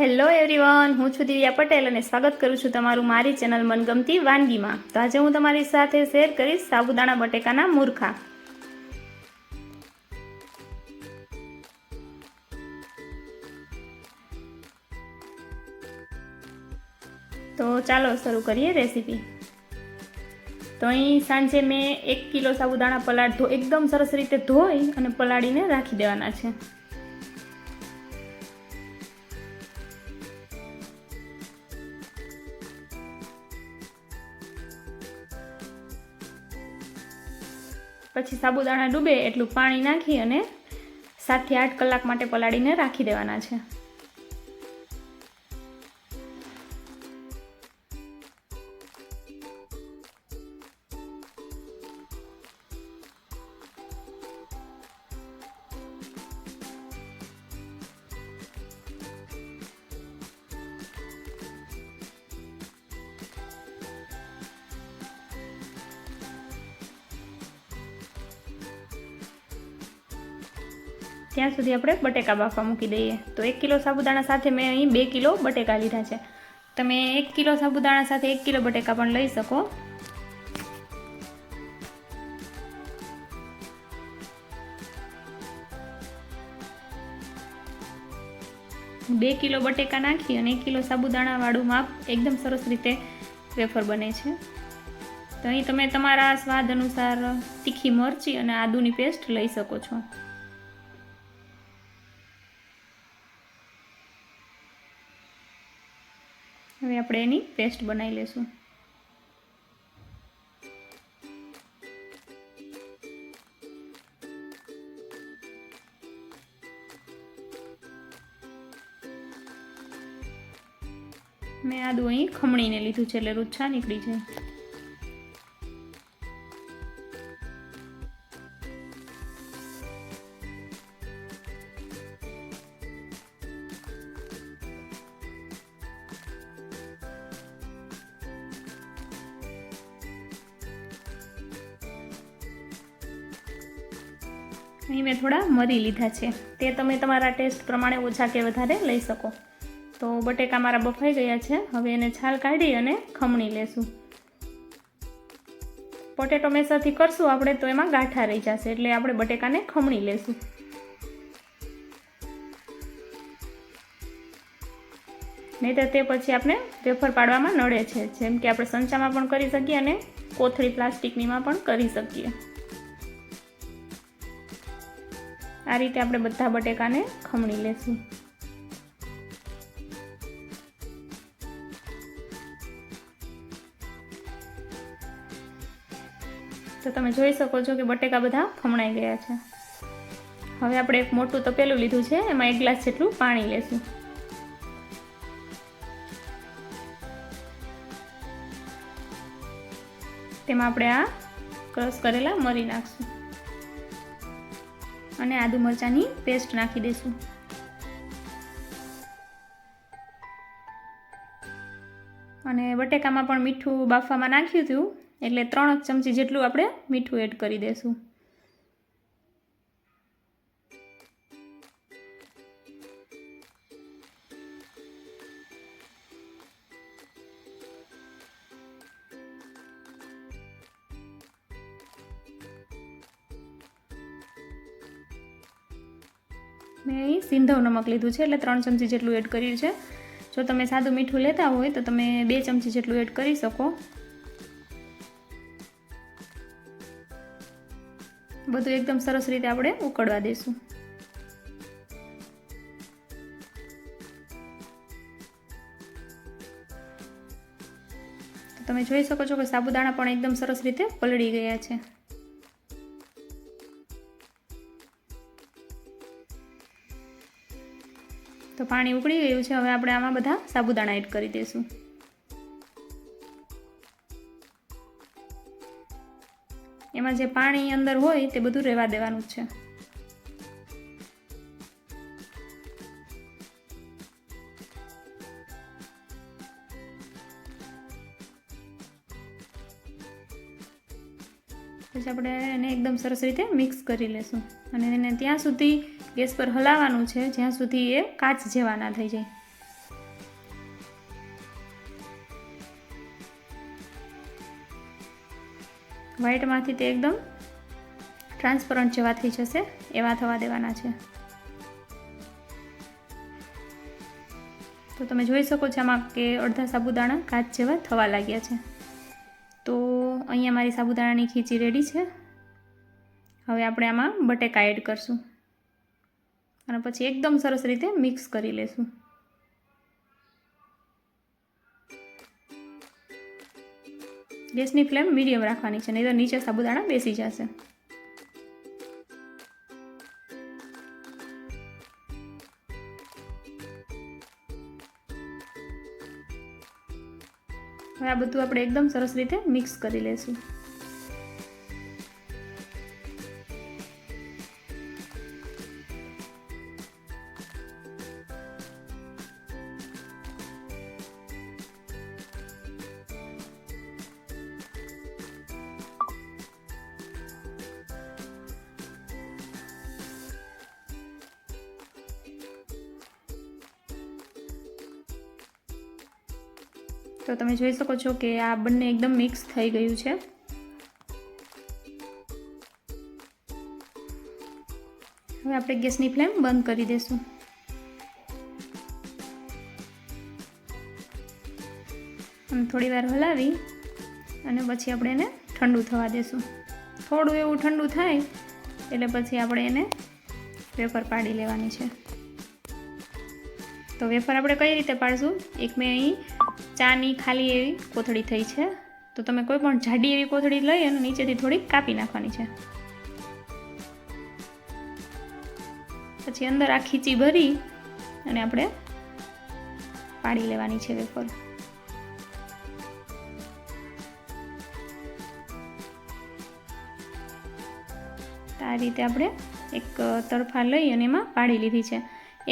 Hello everyone હું છું દિવ્યા પટેલ અને સ્વાગત કરું છું તમારું મારી ચેનલ મનગમતી વાનગીમાં. તો આજે હું તમારી સાથે શેર કરીશ સાબુદાણા બટેકાના મૂર્ખા. તો ચાલો શરૂ કરીએ રેસીપી. તો અહીં સાંજે મેં એક કિલો સાબુદાણા પલાળ એકદમ સરસ રીતે ધોઈ અને પલાળીને રાખી દેવાના છે. પછી સાબુદાણા ડૂબે એટલું પાણી નાખી અને સાતથી આઠ કલાક માટે પલાળીને રાખી દેવાના છે. ત્યાં સુધી આપણે બટેકા બાફવા મૂકી દઈએ. તો એક કિલો સાબુદાણા સાથે મેં અહીં બે કિલો બટેકા લીધા છે. તમે એક કિલો સાબુદાણા સાથે એક કિલો બટેકા પણ લઈ શકો. બે કિલો બટેકા નાખી અને એક કિલો સાબુદાણાવાળું માપ એકદમ સરસ રીતે વેફર બને છે. તો અહીં તમે તમારા સ્વાદ અનુસાર તીખી મરચી અને આદુની પેસ્ટ લઈ શકો છો. આપણે એની પેસ્ટ બનાવી લેશું. મેં આદુ અહીં ખમણીને લીધું છે, એટલે રૂચ્છા નીકળી જાય અહીં મેં થોડા મરી લીધા છે. તે તમે તમારા ટેસ્ટ પ્રમાણે ઓછા કે વધારે લઈ શકો. તો બટેકા મારા બફાઈ ગયા છે. હવે એને છાલ કાઢી અને ખમણી લેશું. પોટેટો મેસરથી કરશું આપણે તો એમાં ગાંઠા રહી જશે, એટલે આપણે બટેકાને ખમણી લેશું. નહીં તો તે પછી આપણે વેફર પાડવામાં નડે છે, જેમ કે આપણે સંચામાં પણ કરી શકીએ અને કોથળી પ્લાસ્ટિકનીમાં પણ કરી શકીએ. આ રીતે આપણે બધા બટેકાને ખમણી લેશું. તો તમે જોઈ શકો છો કે બટેકા બધા ખમણાઈ ગયા છે. હવે આપણે એક મોટું તપેલું લીધું છે, એમાં એક ગ્લાસ જેટલું પાણી લેશું. તેમાં આપણે આ ક્રશ કરેલા મરી નાખશું. અને આદુ મરચાંની પેસ્ટ નાખી દઈશું. અને બટેકામાં પણ મીઠું બાફવામાં નાખ્યું હતું, એટલે ત્રણ ચમચી જેટલું આપણે મીઠું એડ કરી દઈશું. મેં અહીં સિંધવ નમક લીધું છે એટલે ત્રણ ચમચી જેટલું એડ કર્યું છે. જો તમે સાદું મીઠું લેતા હોય તો તમે બે ચમચી જેટલું એડ કરી શકો. બધું એકદમ સરસ રીતે આપણે ઉકળવા દઈશું તમે જોઈ શકો છો કે સાબુદાણા પણ એકદમ સરસ રીતે પલળી ગયા છે. તો પાણી ઉકળી ગયું છે, હવે આપણે આમાં બધા સાબુદાણા એડ કરી દઈશું. એમાં જે પાણી અંદર હોય તે બધું રહેવા દેવાનું છે. પછી આપણે એને એકદમ સરસ રીતે મિક્સ કરી લેશું. અને એને ત્યાં સુધી ગેસ પર હલાવવાનું છે, જ્યાં સુધી એ કાચ જેવા ના થઈ જાય. વ્હાઈટમાંથી તે એકદમ ટ્રાન્સપરન્ટ જેવા થઈ જશે, એવા થવા દેવાના છે. તો તમે જોઈ શકો છો આમાં કે અડધા સાબુદાણા કાચ જેવા થવા લાગ્યા છે. તો અહીંયા મારી સાબુદાણાની ખીચી રેડી છે. હવે આપણે આમાં બટેકા એડ કરશું. અને પછી એકદમ સરસ રીતે મિક્સ કરી લેશું. ગેસની ફ્લેમ મીડિયમ રાખવાની છે નહીં તો નીચે સાબુદાણા બેસી જશે. હવે આ બધું આપણે એકદમ સરસ રીતે મિક્સ કરી લઈશું તો તમે જોઈ શકો છો કે આ બંને એકદમ મિક્સ થઈ ગયું છે. હવે આપણે ગેસની ફ્લેમ બંધ કરી દઈશું અને થોડી વાર હલાવી અને પછી આપણે એને ઠંડુ થવા દેશું. થોડું એવું ઠંડુ થાય એટલે પછી આપણે એને વેફર પાડી લેવાની છે. તો વેફર આપણે કઈ રીતે પાડશું? એક મેં અહીં ચાની ખાલી એવી કોથળી થઈ છે. તો તમે કોઈ પણ જાડી એવી કોથળી લઈ અને નીચેથી થોડીક કાપી નાખવાની છે. પછી અંદર આ ખીચી ભરી અને આપણે પાડી લેવાની છે વેફર. આ રીતે આપણે એક તરફા લઈ અને એમાં પાડી લીધી છે.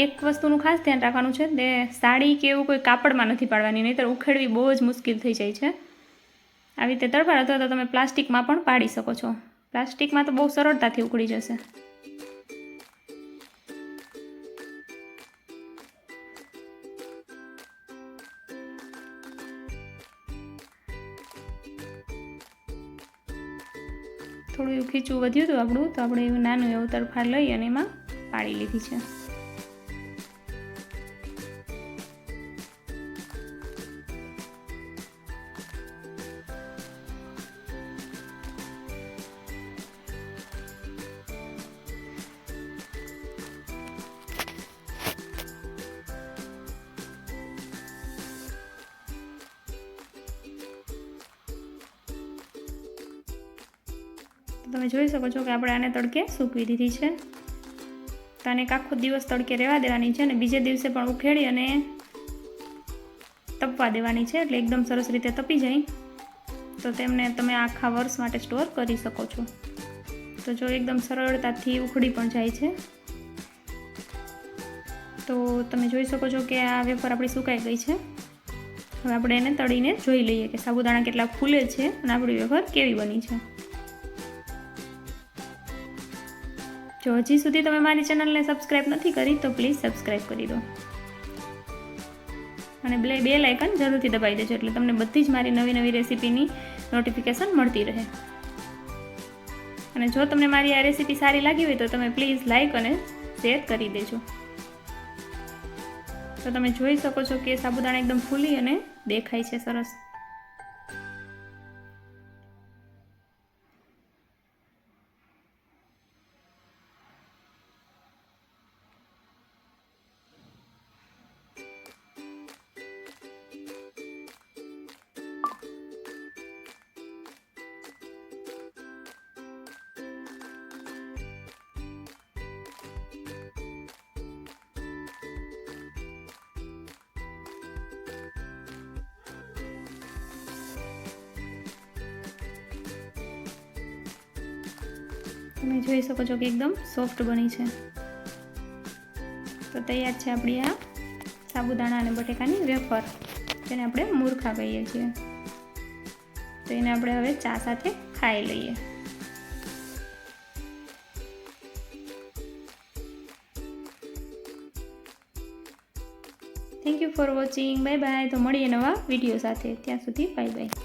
એક વસ્તુનું ખાસ ધ્યાન રાખવાનું છે તે સાડી કે એવું કોઈ કાપડમાં નથી પાડવાની, નહીંતર ઉખેડવી બહુ જ મુશ્કેલ થઈ જાય છે. આવી રીતે તરફા અથવા તો તમે પ્લાસ્ટિકમાં પણ પાડી શકો છો. પ્લાસ્ટિકમાં તો બહુ સરળતાથી ઉકળી જશે. થોડું એવું ખીચું વધ્યું હતું આપણું, તો આપણે એવું નાનું એવું તરફાર લઈ અને એમાં પાડી લીધી છે. તમે જોઈ શકો છો કે આપણે આને તડકે સૂકવી દીધી છે. તો આને એક આખો દિવસ તડકે રહેવા દેવાની છે અને બીજે દિવસે પણ ઉખેડી અને તપવા દેવાની છે એટલે એકદમ સરસ રીતે તપી જાય. તો તેમને તમે આખા વર્ષ માટે સ્ટોર કરી શકો છો. તો જો એકદમ સરળતાથી ઉખડી પણ જાય છે. તો તમે જોઈ શકો છો કે આ વેફર આપણી સુકાઈ ગઈ છે. હવે આપણે એને તળીને જોઈ લઈએ કે સાબુદાણા કેટલા ફૂલે છે અને આપણી વેફર કેવી બની છે. જો હજી સુધી તમે મારી ચેનલને સબસ્ક્રાઈબ નથી કરી, તો પ્લીઝ સબસ્ક્રાઈબ કરી દો. અને બે બે લાઇકન જરૂરથી દબાવી દેજો, એટલે તમને બધી જ મારી નવી નવી રેસીપીની નોટિફિકેશન મળતી રહે. અને જો તમને મારી આ રેસીપી સારી લાગી હોય તો તમે પ્લીઝ લાઇક અને શેર કરી દેજો. તો તમે જોઈ શકો છો કે સાબુદાણા એકદમ ફૂલી અને દેખાય છે સરસ. તમે જોઈ શકો છો કે એકદમ સોફ્ટ બની છે. તો તૈયાર છે આપણી આ સાબુદાણા અને બટેકાની વેફર, જેને આપણે મૂર્ખા કહીએ છીએ. તો એને આપણે હવે ચા સાથે ખાઈ લઈએ. Thank you for watching bye bye તો મળીએ નવા વીડિયો સાથે. ત્યાં સુધી બાય બાય